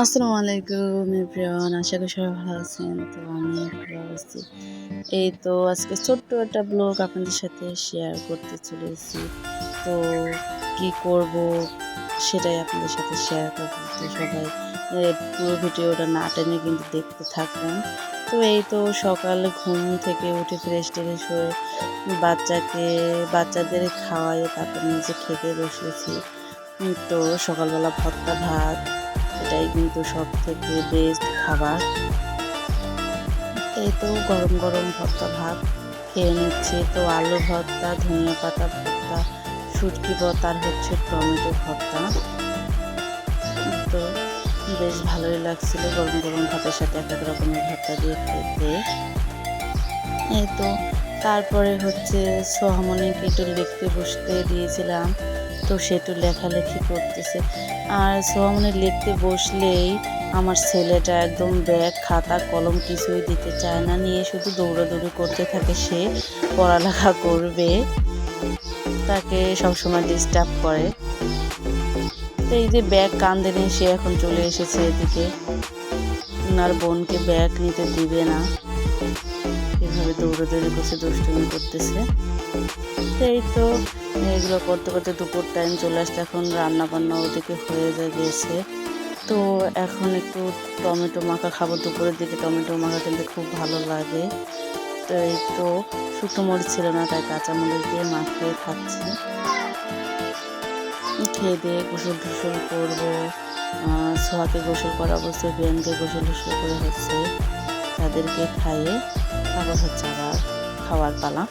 আসসালামু আলাইকুম এভরিওয়ান, আশা করি সবাই ভালো আছেন। তো আমি ভালো আছি। এই তো আজকে ছোট্ট একটা ব্লগ আপনাদের সাথে শেয়ার করতে চলেছি। তো কি করব সেটাই আপনাদের সাথে শেয়ার করব। তো সবাই পুরো ভিডিওটা না টেনে কিন্তু দেখতে থাকবেন তো এই তো সকালে ঘুম থেকে উঠে ফ্রেশ ট্রেশ হয়ে বাচ্চাকে, বাচ্চাদের খাওয়াই তারপর নিজে খেতে বসেছি। তো সকালবেলা ভর্তা ভাত এটাই কিন্তু সব থেকে বেস্ট খাবার। এই তো গরম গরম ভর্তা ভাত খেয়ে নিচ্ছে। তো আলু ভর্তা, ধনিয়া পাতা ভর্তা, শুটকি ভর্তা আর হচ্ছে টমেটো ভর্তা। তো বেশ ভালোই লাগছিল গরম গরম ভাতের সাথে এক এক রকমের ভর্তা দিয়ে খেতে। এই তো তারপরে হচ্ছে সোহামনিকে একটু লিখতে বসতে দিয়েছিলাম। তো সে একটু লেখালেখি করতেছে। আর সোহামনি লিখতে বসলেই আমার ছেলেটা একদম ব্যাগ, খাতা, কলম কিছুই দিতে চায় না। নিয়ে শুধু দৌড়াদৌড়ি করতে থাকে সে, পড়ালেখা করবে, তাকে সবসময় ডিস্টার্ব করে। তো এই যে ব্যাগ কান্দে নিয়ে সে এখন চলে এসেছে এদিকে। ওনার বোনকে ব্যাগ নিতে দিবে না। দৌড়াদৌড়ি করছে, দুষ্টুমি করতেছে। এই তো, এগুলো করতে করতে দুপুর টাইম চলে আসছে, এখন রান্না বান্না ওদিকে হয়ে যায় গেছে। তো এখন একটু টমেটো মাখা খাব দুপুরের দিকে, টমেটো মাখা কিন্তু খুব ভালো লাগে। তো এই তো শুকনো মরিচ ছিল না, তাই কাঁচা মরিচ দিয়ে মাখিয়ে খাচ্ছি। খেয়ে দিয়ে গোসল টোসল করব। সোহাকে গোসল করা অবস্থায় বিয়ানকে গোসল টোসল করে হচ্ছে, তাদেরকে খাইয়ে তারপর হচ্ছে আবার খাওয়ার পালা।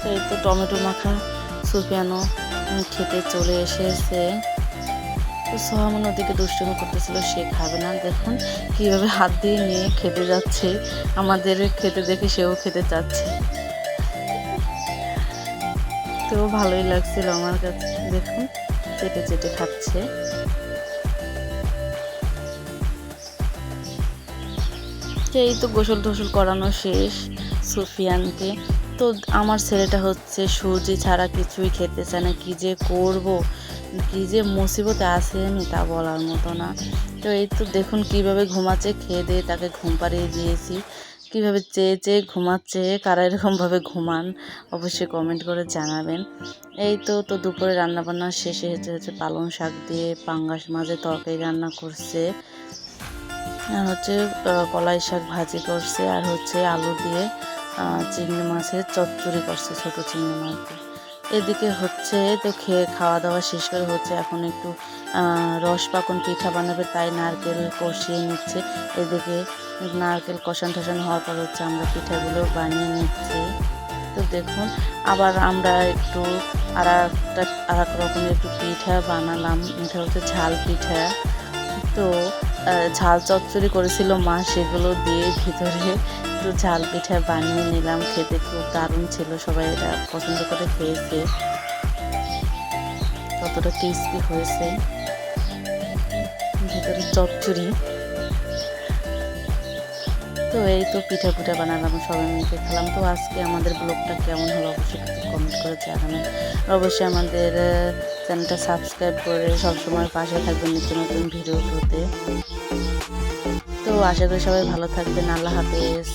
তো এই তো টমেটো মাখা সুফিয়ানো খেতে চলে এসেছে। তো সোহামন ওদিকে দুষ্টুমি করতেছিল, সে খাবে না। দেখুন কীভাবে হাত দিয়ে নিয়ে খেতে যাচ্ছে। আমাদের খেতে দেখে সেও খেতে চাচ্ছে। তো ভালোই লাগছিল আমার কাছে। দেখুন, চেটে চেটে খাচ্ছে। এই তো গোসল টোসল করানো শেষ সুফিয়ানকে। তো আমার ছেলেটা হচ্ছে সুজি ছাড়া কিছুই খেতে চায় না, কী যে করব, কী যে মুসিবতে আছে আমি তা বলার মতো না। তো এই তো দেখুন কীভাবে ঘুমাচ্ছে, খেয়ে দিয়ে তাকে ঘুম পাড়িয়ে দিয়েছি। কীভাবে চেয়ে চেয়ে ঘুমাচ্ছে, কারা এরকমভাবে ঘুমান, অবশ্যই কমেন্ট করে জানাবেন। এই তো তো দুপুরে রান্নাবান্না শেষে হচ্ছে হচ্ছে পালং শাক দিয়ে পাঙ্গাস মাছের তরকারি রান্না করছে। আর হচ্ছে কলাই শাক ভাজি করছে আর হচ্ছে আলু দিয়ে চিংড়ি মাছের চচ্চড়ি করছে ছোট চিংড়ি মাছ এদিকে হচ্ছে তো খেয়ে খাওয়া দাওয়া শেষ করে হচ্ছে এখন একটু রস পাকন পিঠা বানাবে, তাই নারকেল কষিয়ে নিচ্ছে। এদিকে নারকেল কষান টষান হওয়ার পর হচ্ছে আমরা পিঠাগুলো বানিয়ে নিচ্ছি। তো দেখুন, আবার আমরা একটু আর একটা আর এক রকমের একটু পিঠা বানালাম। এটা হচ্ছে ঝাল পিঠা। তো ঝাল চচ্চড়ি করেছিল মা, সেগুলো দিয়ে ভিতরে একটু ঝাল পিঠা বানিয়ে নিলাম, খেতে খুব দারুণ ছিল, সবাই এটা পছন্দ করে খেয়েছে। কতটা টেস্টি হয়েছে। ভিতরে চচ্চড়ি। তো এই তো পিঠা পিঠা বানালাম, সবাই মিলে খেলাম। তো আজকে আমাদের ব্লগটা কেমন হলো অবশ্যই কমেন্ট করে জানাবেন। অবশ্যই আমাদের চ্যানেলটা সাবস্ক্রাইব করে সবসময় পাশে থাকবেন নিত্য নতুন ভিডিও তো আশা করি সবাই ভালো থাকবেন। আল্লাহ হাফেজ।